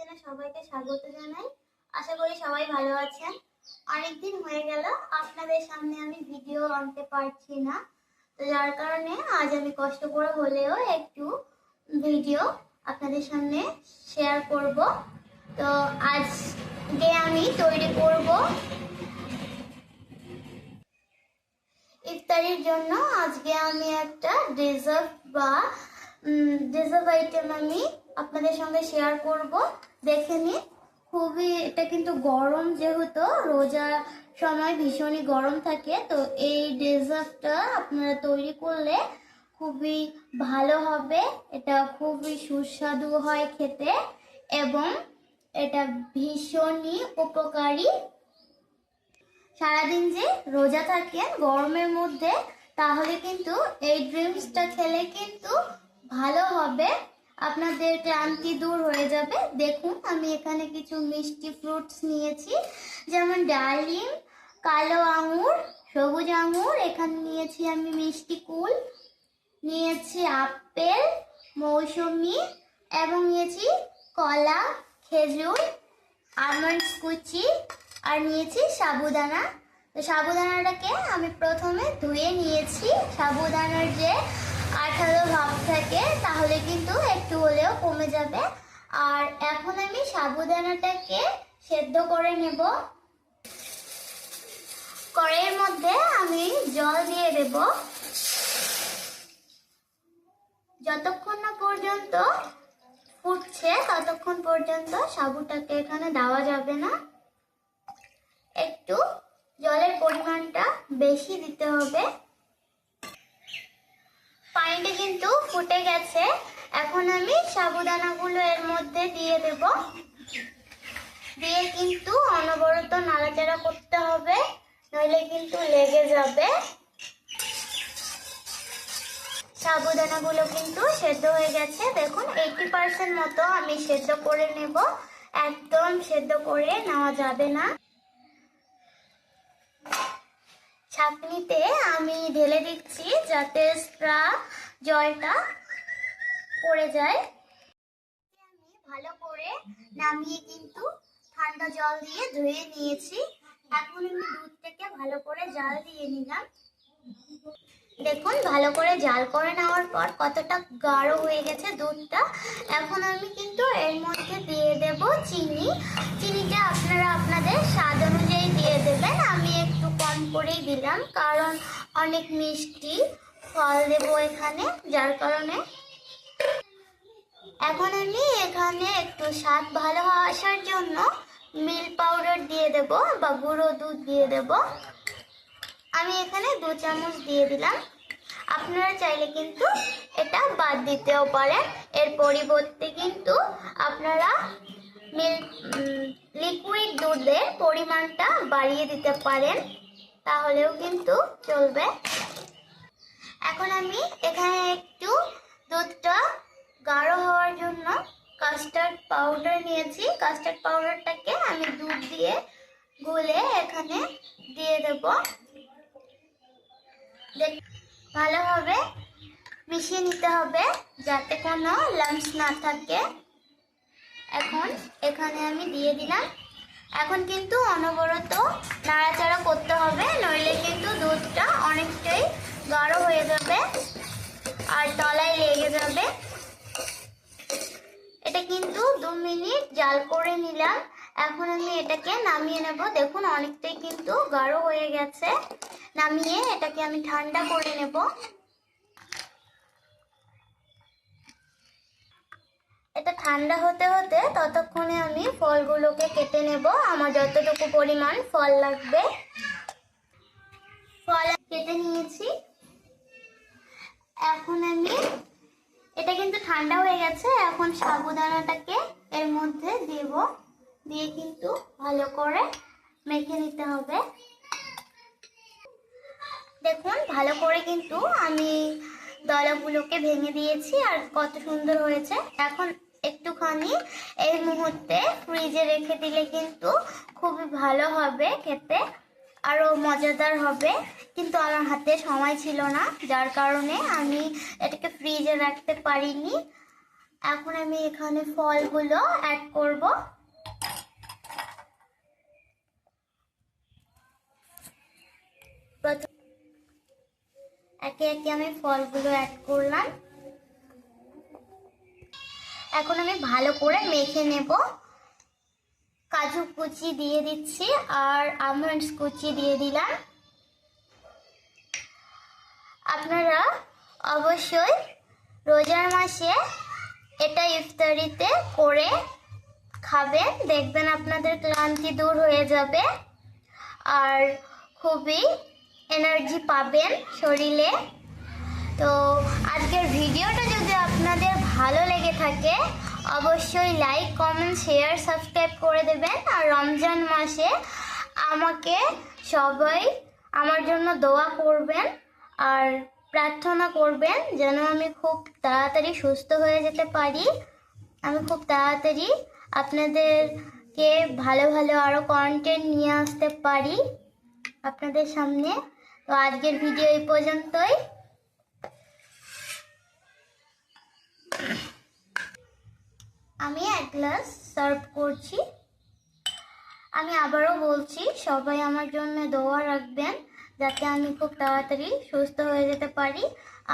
কিচেনে সবাইকে স্বাগত জানাই। আশা করি সবাই ভালো আছেন। অনেকদিন হয়ে গেল, আপনাদের সামনে আমি ভিডিও আনতে পারছি না। তো যার কারণে আজ আমি কষ্ট করে হলেও একটু ভিডিও আপনাদের সামনে শেয়ার করব। তো আজকে আমি তৈরি করব ইফতারির জন্য। আজকে আমি একটা ডেজার্ট বা ডেজার্ট আইটেম আমি আপনাদের সঙ্গে শেয়ার করব। দেখে নিন। খুবই, এটা কিন্তু গরম যেহেতু রোজার সময় ভীষণই গরম থাকে, তো এই ডেজার্টটা আপনারা তৈরি করলে খুবই ভালো হবে। এটা খুবই সুস্বাদু হয় খেতে এবং এটা ভীষণই উপকারী। সারাদিন যে রোজা থাকেন গরমের মধ্যে, তাহলে কিন্তু এই ড্রিঙ্কসটা খেলে কিন্তু ভালো হবে। আপনাদের ক্লান্তি দূর হয়ে যাবে। দেখুন, আমি এখানে কিছু মিষ্টি ফ্রুটস নিয়েছি। যেমন ডালিম কালো আঙুর, সবুজ আঙুর, এখানে নিয়েছি আমি মিষ্টি কুল, নিয়েছি আপেল, মৌসুমি, এবং নিয়েছি কলা, খেজুর আলমন্ডস কুচি, আর নিয়েছি সাবুদানা। তো সাবুদানাটাকে আমি প্রথমে ধুয়ে নিয়েছি। সাবুদানার যে আঠালো ভাব থাকে, তাহলে কিন্তু একটু হলেও কমে যাবে। আর এখন আমি সাবুদানাটাকে সেদ্ধ করে নেব। কড়াইয়ের মধ্যে আমি জল দিয়ে দেব। যতক্ষণ না পর্যন্ত ফুটছে, ততক্ষণ পর্যন্ত সাবুটাকে এখানে দেওয়া যাবে না। একটু জলের পরিমাণটা বেশি দিতে হবে। পানিটা কিন্তু ফুটে গেছে। এখন আমি সাবুদানাগুলো এর মধ্যে দিয়ে দেব। দিয়ে কিন্তু অনবরত নাড়াচাড়া করতে হবে, নইলে কিন্তু লেগে যাবে। সাবুদানাগুলো কিন্তু সেদ্ধ হয়ে গেছে। দেখুন এইটি পার্সেন্ট মতো আমি সেদ্ধ করে নেব। একদম সেদ্ধ করে নেওয়া যাবে না। ছাঁকনিতে আমি ঢেলে দিচ্ছি যাতে স্ট্রা জলটা পড়ে যায়। আমি ভালো করে নামিয়ে কিন্তু ঠান্ডা জল দিয়ে ধুয়ে নিয়েছি। এখন আমি দুধ থেকে ভালো করে জাল দিয়ে নিলাম। দেখুন, ভালো করে জাল করে নেওয়ার পর কতটা গাঢ় হয়ে গেছে দুধটা। এখন আমি কিন্তু এর মধ্যে দিয়ে দেব চিনি। চিনিটা আপনারা আপনাদের স্বাদ করেই দিলাম, কারণ অনেক মিষ্টি ফল দেব এখানে, যার কারণে এখন আমি এখানে একটু স্বাদ ভালো আসার জন্য মিল্ক পাউডার দিয়ে দেব বা গুঁড়ো দুধ দিয়ে দেব। আমি এখানে দু চামচ দিয়ে দিলাম। আপনারা চাইলে কিন্তু এটা বাদ দিতেও পারেন। এর পরিবর্তে কিন্তু আপনারা মিল্ক লিকুইড দুধের পরিমাণটা বাড়িয়ে দিতে পারেন। তাহলেও কিন্তু চলবে। এখন আমি এখানে একটু দুধটা গাঢ় হওয়ার জন্য কাস্টার্ড পাউডার নিয়েছি। কাস্টার্ড পাউডারটাকে আমি দুধ দিয়ে গুলে এখানে দিয়ে দেব। ভালোভাবে মিশিয়ে নিতে হবে যাতে কোনো লাঞ্চ না থাকে। এখন এখানে আমি দিয়ে দিলাম। এখন কিন্তু অনবরত নাড়াচাড়া করতে হবে, নইলে কিন্তু দুধটা অনেকটাই গাঢ় হয়ে যাবে আর তলায় লেগে যাবে। এটা কিন্তু দু মিনিট জাল করে নিলাম। এখন আমি এটাকে নামিয়ে নেব। দেখুন, অনেকটাই কিন্তু গাঢ় হয়ে গেছে। নামিয়ে এটাকে আমি ঠান্ডা করে নেব। এটা ঠান্ডা হতে হতে ততক্ষণে আমি ফলগুলোকে কেটে নেব। আমার যতটুকু পরিমাণ ফল লাগবে। ফল কেটে নিয়েছি। এখন আমি, এটা কিন্তু ঠান্ডা হয়ে গেছে, এখন সাবুদানাটাকে এর মধ্যে দেব। দিয়ে কিন্তু ভালো করে মেখে নিতে হবে। দেখুন, ভালো করে কিন্তু আমি দলাগুলোকে ভেঙে দিয়েছি আর কত সুন্দর হয়েছে। এখন একটুখানি এই মুহূর্তে ফ্রিজে রেখে দিলে কিন্তু খুবই ভালো হবে খেতে আরও মজাদার হবে। কিন্তু আমার হাতে সময় ছিল না, যার কারণে আমি এটাকে ফ্রিজে রাখতে পারিনি। এখন আমি এখানে ফলগুলো অ্যাড করব। একে একে আমি ফলগুলো অ্যাড করলাম। এখন আমি ভালো করে মেখে নেব। কাজু কুচি দিয়ে দিচ্ছি আর আমন্ডস কুচি দিয়ে দিলাম। আপনারা অবশ্যই রোজার মাসে এটা ইফতারিতে করে খাবেন। দেখবেন আপনাদের ক্লান্তি দূর হয়ে যাবে আর খুবই এনার্জি পাবেন শরীরে। তো আজকের ভিডিওটা যদি আপনাদের ভালো লেগে থাকে, অবশ্যই লাইক কমেন্ট শেয়ার সাবস্ক্রাইব করে দেবেন। আর রমজান মাসে আমাকে সবাই আমার জন্য দোয়া করবেন আর প্রার্থনা করবেন যেন আমি খুব তাড়াতাড়ি সুস্থ হয়ে যেতে পারি। আমি খুব তাড়াতাড়ি আপনাদেরকে ভালো ভালো আরও কন্টেন্ট নিয়ে আসতে পারি আপনাদের সামনে। তো আজকের ভিডিও এই পর্যন্তই। আমি এক গ্লাস সার্ভ করছি। আমি আবারও বলছি, সবাই আমার জন্য দোয়া রাখবেন যাতে আমি খুব তাড়াতাড়ি সুস্থ হয়ে যেতে পারি।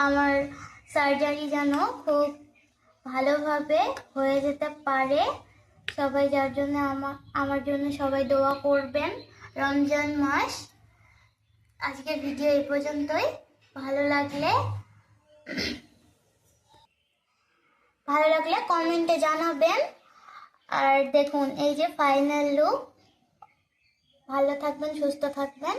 আমার সার্জারি যেন খুব ভালোভাবে হয়ে যেতে পারে। সবাই যার জন্য আমার আমার জন্য সবাই দোয়া করবেন রমজান মাস। আজকের ভিডিও এই পর্যন্তই। ভালো লাগলে ভালো লাগলে কমেন্টে জানাবেন। আর দেখুন এই যে ফাইনাল লুক ভালো থাকবেন সুস্থ থাকবেন।